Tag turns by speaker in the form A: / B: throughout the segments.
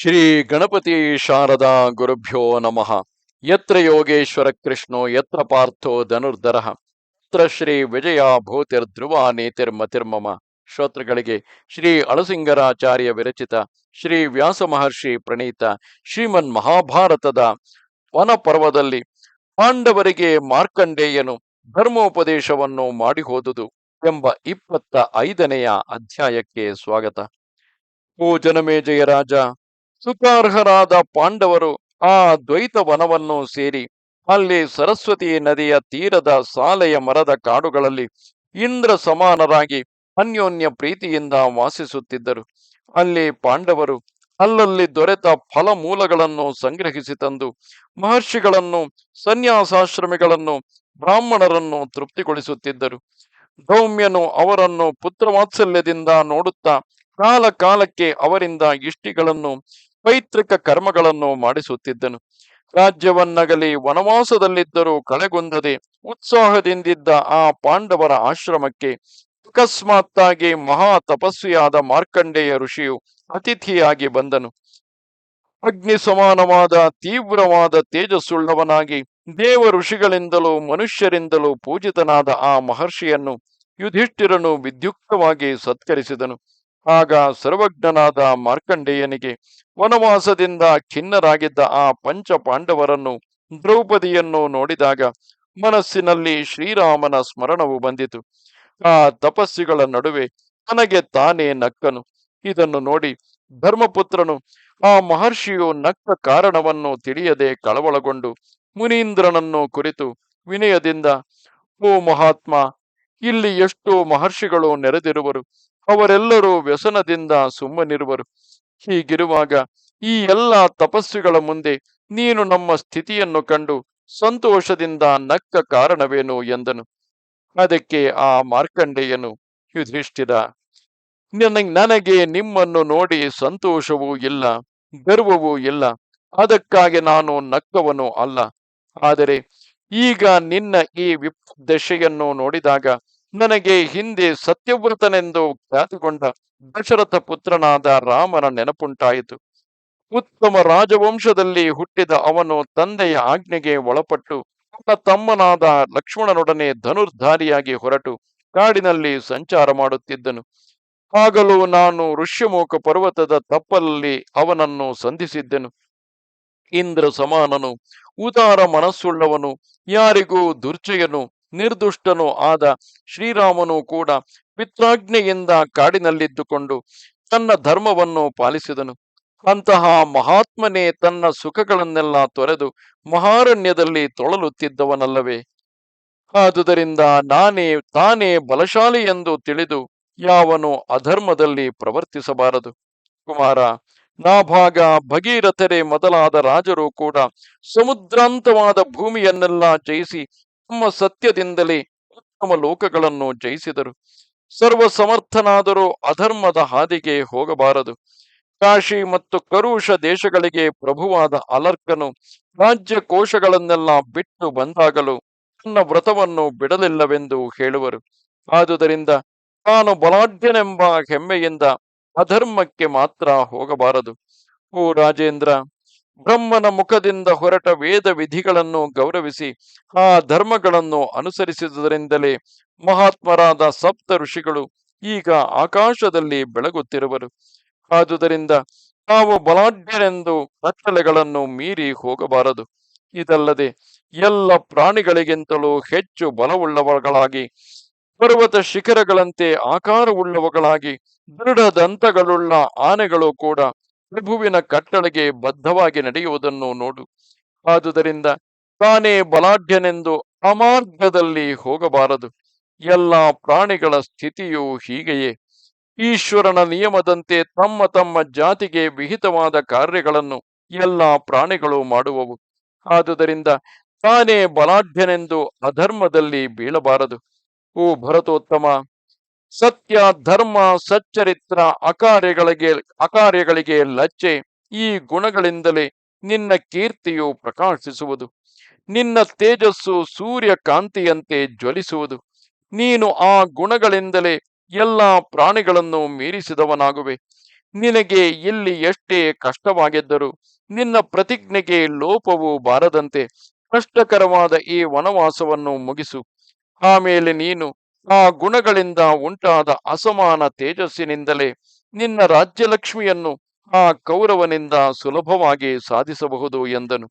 A: ಶ್ರೀ ಗಣಪತಿ ಶಾರದಾ ಗುರುಭ್ಯೋ ನಮಃ. ಯತ್ರ ಯೋಗೇಶ್ವರ ಕೃಷ್ಣೋ, ಯತ್ರ ಪಾರ್ಥೋ ಧನುರ್ಧರ. ಯತ್ರ ಶ್ರೀ ವಿಜಯ ಭೂತಿರ್ಧ್ರುವ ನೀತಿರ್ಮತಿರ್ಮಮ ಶ್ರೋತೃಗಳಿಗೆ ಶ್ರೀ ಅಳಸಿಂಗರಾಚಾರ್ಯ ವಿರಚಿತ ಶ್ರೀ ವ್ಯಾಸ ಮಹರ್ಷಿ ಪ್ರಣೀತ ಶ್ರೀಮನ್ ಮಹಾಭಾರತದ ವನಪರ್ವದಲ್ಲಿ ಪಾಂಡವರಿಗೆ ಮಾರ್ಕಂಡೇಯನು ಧರ್ಮೋಪದೇಶವನ್ನು ಮಾಡಿ ಹೋದುದು ಎಂಬ ಇಪ್ಪತ್ತ ಐದನೆಯ ಅಧ್ಯಾಯಕ್ಕೆ ಸ್ವಾಗತ. ಓ ಜನಮೇಜಯ ರಾಜ ಸುಖಾರ್ಹರಾದ ಪಾಂಡವರು ಆ ದ್ವೈತ ವನವನ್ನು ಸೇರಿ ಅಲ್ಲಿ ಸರಸ್ವತಿ ನದಿಯ ತೀರದ ಸಾಲೆಯ ಮರದ ಕಾಡುಗಳಲ್ಲಿ ಇಂದ್ರ ಸಮಾನರಾಗಿ ಅನ್ಯೋನ್ಯ ಪ್ರೀತಿಯಿಂದ ವಾಸಿಸುತ್ತಿದ್ದರು. ಅಲ್ಲಿ ಪಾಂಡವರು ಅಲ್ಲಲ್ಲಿ ದೊರೆತ ಫಲಮೂಲಗಳನ್ನು ಸಂಗ್ರಹಿಸಿ ತಂದು ಮಹರ್ಷಿಗಳನ್ನು, ಸನ್ಯಾಸಾಶ್ರಮಿಗಳನ್ನು, ಬ್ರಾಹ್ಮಣರನ್ನು ತೃಪ್ತಿಗೊಳಿಸುತ್ತಿದ್ದರು. ಗೌಮ್ಯನು ಅವರನ್ನು ಪುತ್ರವಾತ್ಸಲ್ಯದಿಂದ ನೋಡುತ್ತಾ ಕಾಲ ಕಾಲಕ್ಕೆ ಅವರಿಂದ ಇಷ್ಟಿಗಳನ್ನು ಪೈತೃಕ ಕರ್ಮಗಳನ್ನು ಮಾಡಿಸುತ್ತಿದ್ದನು. ರಾಜ್ಯವನ್ನಗಲಿ ವನವಾಸದಲ್ಲಿದ್ದರೂ ಕಳೆಗೊಂದದೆ ಉತ್ಸಾಹದಿಂದಿದ್ದ ಆ ಪಾಂಡವರ ಆಶ್ರಮಕ್ಕೆ ಅಕಸ್ಮಾತ್ತಾಗಿ ಮಹಾ ತಪಸ್ವಿಯಾದ ಮಾರ್ಕಂಡೇಯ ಋಷಿಯು ಅತಿಥಿಯಾಗಿ ಬಂದನು. ಅಗ್ನಿ ಸಮಾನವಾದ ತೀವ್ರವಾದ ತೇಜಸ್ಸುಳ್ಳವನಾಗಿ ದೇವ ಋಷಿಗಳಿಂದಲೂ ಮನುಷ್ಯರಿಂದಲೂ ಪೂಜಿತನಾದ ಆ ಮಹರ್ಷಿಯನ್ನು ಯುಧಿಷ್ಠಿರನು ವಿದ್ಯುಕ್ತವಾಗಿ ಸತ್ಕರಿಸಿದನು. ಆಗ ಸರ್ವಜ್ಞನಾದ ಮಾರ್ಕಂಡೇಯನಿಗೆ ವನವಾಸದಿಂದ ಖಿನ್ನರಾಗಿದ್ದ ಆ ಪಂಚ ಪಾಂಡವರನ್ನು ದ್ರೌಪದಿಯನ್ನು ನೋಡಿದಾಗ ಮನಸ್ಸಿನಲ್ಲಿ ಶ್ರೀರಾಮನ ಸ್ಮರಣವು ಬಂದಿತು. ಆ ತಪಸ್ಸಿಗಳ ನಡುವೆ ತನಗೆ ತಾನೇ ನಕ್ಕನು. ಇದನ್ನು ನೋಡಿ ಧರ್ಮಪುತ್ರನು ಆ ಮಹರ್ಷಿಯು ನಕ್ಕ ಕಾರಣವನ್ನು ತಿಳಿಯದೆ ಕಳವಳಗೊಂಡು ಮುನೀಂದ್ರನನ್ನು ಕುರಿತು ವಿನಯದಿಂದ, ಓ ಮಹಾತ್ಮ ಇಲ್ಲಿ ಎಷ್ಟು ಮಹರ್ಷಿಗಳು ನೆರೆದಿರುವರು. ಅವರೆಲ್ಲರೂ ವ್ಯಸನದಿಂದ ಸುಮ್ಮನಿರುವರು. ಹೀಗಿರುವಾಗ ಈ ಎಲ್ಲ ತಪಸ್ವಿಗಳ ಮುಂದೆ ನೀನು ನಮ್ಮ ಸ್ಥಿತಿಯನ್ನು ಕಂಡು ಸಂತೋಷದಿಂದ ನಕ್ಕ ಕಾರಣವೇನು ಎಂದನು. ಅದಕ್ಕೆ ಆ ಮಾರ್ಕಂಡೇಯನು ಯುಧಿಷ್ಠಿರ ನನಗೆ ನಿಮ್ಮನ್ನು ನೋಡಿ ಸಂತೋಷವೂ ಇಲ್ಲ, ಗರ್ವವೂ ಇಲ್ಲ. ಅದಕ್ಕಾಗಿ ನಾನು ನಕ್ಕವನು ಅಲ್ಲ. ಆದರೆ ಈಗ ನಿನ್ನ ಈ ವಿಪ್ ದಶೆಯನ್ನು ನೋಡಿದಾಗ ನನಗೆ ಹಿಂದೆ ಸತ್ಯವ್ರತನೆಂದು ಖ್ಯಾತಿಗೊಂಡ ದಶರಥ ಪುತ್ರನಾದ ರಾಮನ ನೆನಪುಂಟಾಯಿತು. ಉತ್ತಮ ರಾಜವಂಶದಲ್ಲಿ ಹುಟ್ಟಿದ ಅವನು ತಂದೆಯ ಆಜ್ಞೆಗೆ ಒಳಪಟ್ಟು ತನ್ನ ತಮ್ಮನಾದ ಲಕ್ಷ್ಮಣನೊಡನೆ ಧನುರ್ಧಾರಿಯಾಗಿ ಹೊರಟು ಕಾಡಿನಲ್ಲಿ ಸಂಚಾರ ಮಾಡುತ್ತಿದ್ದನು. ಆಗಲೂ ನಾನು ಋಷ್ಯಮೋಕ ಪರ್ವತದ ತಪ್ಪಲಲ್ಲಿ ಅವನನ್ನು ಸಂಧಿಸಿದ್ದೆನು. ಇಂದ್ರ ಸಮಾನನು ಉದಾರ ಮನಸ್ಸುಳ್ಳವನು, ಯಾರಿಗೂ ದುರ್ಜಯನು, ನಿರ್ದುಷ್ಟನೂ ಆದ ಶ್ರೀರಾಮನು ಕೂಡ ಪಿತ್ರಾಜ್ಞೆಯಿಂದ ಕಾಡಿನಲ್ಲಿದ್ದುಕೊಂಡು ತನ್ನ ಧರ್ಮವನ್ನು ಪಾಲಿಸಿದನು. ಅಂತಹ ಮಹಾತ್ಮನೇ ತನ್ನ ಸುಖಗಳನ್ನೆಲ್ಲ ತೊರೆದು ಮಹಾರಣ್ಯದಲ್ಲಿ ತೊಳಲುತ್ತಿದ್ದವನಲ್ಲವೇ? ಆದುದರಿಂದ ನಾನೇ ತಾನೇ ಬಲಶಾಲಿ ಎಂದು ತಿಳಿದು ಯಾವನು ಅಧರ್ಮದಲ್ಲಿ ಪ್ರವರ್ತಿಸಬಾರದು. ಕುಮಾರ ನಾಭಾಗ ಭಗೀರಥರೆ ಮೊದಲಾದ ರಾಜರು ಕೂಡ ಸಮುದ್ರಾಂತವಾದ ಭೂಮಿಯನ್ನೆಲ್ಲ ಜಯಿಸಿ ತಮ್ಮ ಸತ್ಯದಿಂದಲೇ ಉತ್ತಮ ಲೋಕಗಳನ್ನು ಜಯಿಸಿದರು. ಸರ್ವ ಸಮರ್ಥನಾದರೂ ಅಧರ್ಮದ ಹಾದಿಗೆ ಹೋಗಬಾರದು. ಕಾಶಿ ಮತ್ತು ಕರುಷ ದೇಶಗಳಿಗೆ ಪ್ರಭುವಾದ ಅಲರ್ಕನು ರಾಜ್ಯ ಕೋಶಗಳನ್ನೆಲ್ಲ ಬಿಟ್ಟು ಬಂದಾಗಲೂ ತನ್ನ ವ್ರತವನ್ನು ಬಿಡಲಿಲ್ಲವೆಂದು ಹೇಳುವರು. ಆದುದರಿಂದ ತಾನು ಬಲಾಢ್ಯನೆಂಬ ಹೆಮ್ಮೆಯಿಂದ ಅಧರ್ಮಕ್ಕೆ ಮಾತ್ರ ಹೋಗಬಾರದು. ಓ ರಾಜೇಂದ್ರ, ಬ್ರಹ್ಮನ ಮುಖದಿಂದ ಹೊರಟ ವೇದ ವಿಧಿಗಳನ್ನು ಗೌರವಿಸಿ, ಆ ಧರ್ಮಗಳನ್ನು ಅನುಸರಿಸಿದುದರಿಂದಲೇ ಮಹಾತ್ಮರಾದ ಸಪ್ತ ಋಷಿಗಳು ಈಗ ಆಕಾಶದಲ್ಲಿ ಬೆಳಗುತ್ತಿರುವರು. ಆದುದರಿಂದ ನಾವು ಬಲಾಢ್ಯರೆಂದು ಕತ್ತಲೆಗಳನ್ನು ಮೀರಿ ಹೋಗಬಾರದು. ಇದಲ್ಲದೆ ಎಲ್ಲ ಪ್ರಾಣಿಗಳಿಗಿಂತಲೂ ಹೆಚ್ಚು ಬಲವುಳ್ಳವಗಳಾಗಿ ಪರ್ವತ ಶಿಖರಗಳಂತೆ ಆಕಾರವುಳ್ಳವುಗಳಾಗಿ ದೃಢ ದಂತಗಳುಳ್ಳ ಆನೆಗಳು ಕೂಡ ಪ್ರಭುವಿನ ಕಟ್ಟಳೆಗೆ ಬದ್ಧವಾಗಿ ನಡೆಯುವುದನ್ನು ನೋಡು. ಆದುದರಿಂದ ತಾನೇ ಬಲಾಢ್ಯನೆಂದು ಅಮಾರ್ಗದಲ್ಲಿ ಹೋಗಬಾರದು. ಎಲ್ಲ ಪ್ರಾಣಿಗಳ ಸ್ಥಿತಿಯು ಹೀಗೆಯೇ. ಈಶ್ವರನ ನಿಯಮದಂತೆ ತಮ್ಮ ತಮ್ಮ ಜಾತಿಗೆ ವಿಹಿತವಾದ ಕಾರ್ಯಗಳನ್ನು ಎಲ್ಲ ಪ್ರಾಣಿಗಳು ಮಾಡುವವು. ಆದುದರಿಂದ ತಾನೇ ಬಲಾಢ್ಯನೆಂದು ಅಧರ್ಮದಲ್ಲಿ ಬೀಳಬಾರದು. ಓ ಭರತೋತ್ತಮ, ಸತ್ಯ, ಧರ್ಮ, ಸಚ್ಚರಿತ್ರ, ಅಕಾರ್ಯಗಳಿಗೆ ಅಕಾರ್ಯಗಳಿಗೆ ಲಜ್ಜೆ, ಈ ಗುಣಗಳಿಂದಲೇ ನಿನ್ನ ಕೀರ್ತಿಯು ಪ್ರಕಾಶಿಸುವುದು. ನಿನ್ನ ತೇಜಸ್ಸು ಸೂರ್ಯ ಕಾಂತಿಯಂತೆ ಜ್ವಲಿಸುವುದು. ನೀನು ಆ ಗುಣಗಳಿಂದಲೇ ಎಲ್ಲ ಪ್ರಾಣಿಗಳನ್ನು ಮೀರಿಸಿದವನಾಗುವೆ. ನಿನಗೆ ಇಲ್ಲಿ ಎಷ್ಟೇ ಕಷ್ಟವಾಗಿದ್ದರೂ ನಿನ್ನ ಪ್ರತಿಜ್ಞೆಗೆ ಲೋಪವು ಬಾರದಂತೆ. ಕಷ್ಟಕರವಾದ ಈ ವನವಾಸವನ್ನು ಮುಗಿಸು. ಆಮೇಲೆ ನೀನು ಆ ಗುಣಗಳಿಂದ ಉಂಟಾದ ಅಸಮಾನ ತೇಜಸ್ಸಿನಿಂದಲೇ ನಿನ್ನ ರಾಜ್ಯಲಕ್ಷ್ಮಿಯನ್ನು ಆ ಕೌರವನಿಂದ ಸುಲಭವಾಗಿ ಸಾಧಿಸಬಹುದು ಎಂದನು.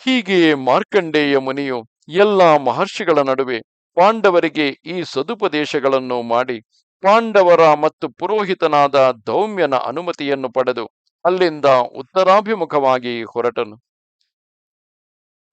A: ಹೀಗೆ ಮಾರ್ಕಂಡೇಯ ಮುನಿಯು ಎಲ್ಲ ಮಹರ್ಷಿಗಳ ನಡುವೆ ಪಾಂಡವರಿಗೆ ಈ ಸದುಪದೇಶಗಳನ್ನು ಮಾಡಿ ಪಾಂಡವರ ಮತ್ತು ಪುರೋಹಿತನಾದ ದೌಮ್ಯನ ಅನುಮತಿಯನ್ನು ಪಡೆದು ಅಲ್ಲಿಂದ ಉತ್ತರಾಭಿಮುಖವಾಗಿ ಹೊರಟನು.